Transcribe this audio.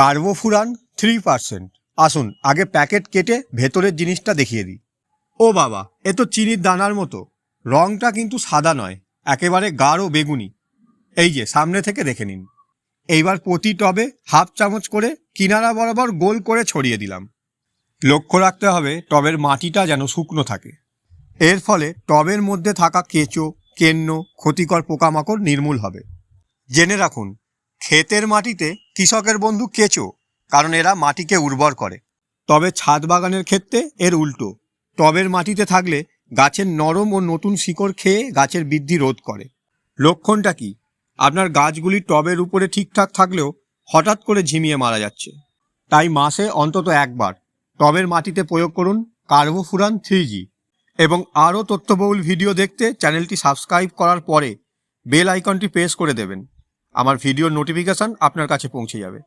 Carbofuran three percent. আসুন, আগে packet কেটে ভেতরের জিনিসটা দেখিয়ে দিই। ও বাবা, এ তো চিনির দানার মতো। রংটা কিন্তু সাদা নয়, একেবারে গাঢ় বেগুনি। এই যে, সামনে থেকে দেখে নিন। এইবার প্রতি টবে হাফ চামচ করে কিনারা বরাবর গোল করে ছড়িয়ে দিলাম। লক্ষ্য রাখতে হবে, টবের মাটিটা যেন শুকনো থাকে। এর ফলে টবের মধ্যে থাকা কেঁচো, কেন্ন, ক্ষতিকর পোকামাকড় নির্মূল হবে। জেনে রাখুন ক্ষেতের মাটিতে কৃষকের বন্ধু কেঁচো, কারণ এরা মাটিকে উর্বর করে। তবে ছাদ বাগানের ক্ষেত্রে এর উল্টো। টবের মাটিতে থাকলে গাছের নরম ও নতুন শিকড় খেয়ে গাছের বৃদ্ধি রোধ করে। লক্ষণটা কি? আপনার গাছগুলি টবের উপরে ঠিকঠাক থাকলেও হঠাৎ করে ঝিমিয়ে মারা যাচ্ছে। তাই মাসে অন্তত একবার টবের মাটিতে প্রয়োগ করুন কার্বোফুরান থ্রি জি এবং আরও তথ্যবহুল ভিডিও দেখতে চ্যানেলটি সাবস্ক্রাইব করার পরে বেল আইকনটি প্রেস করে দেবেন। আমার ভিডিওর নোটিফিকেশন আপনার কাছে পৌঁছে যাবে।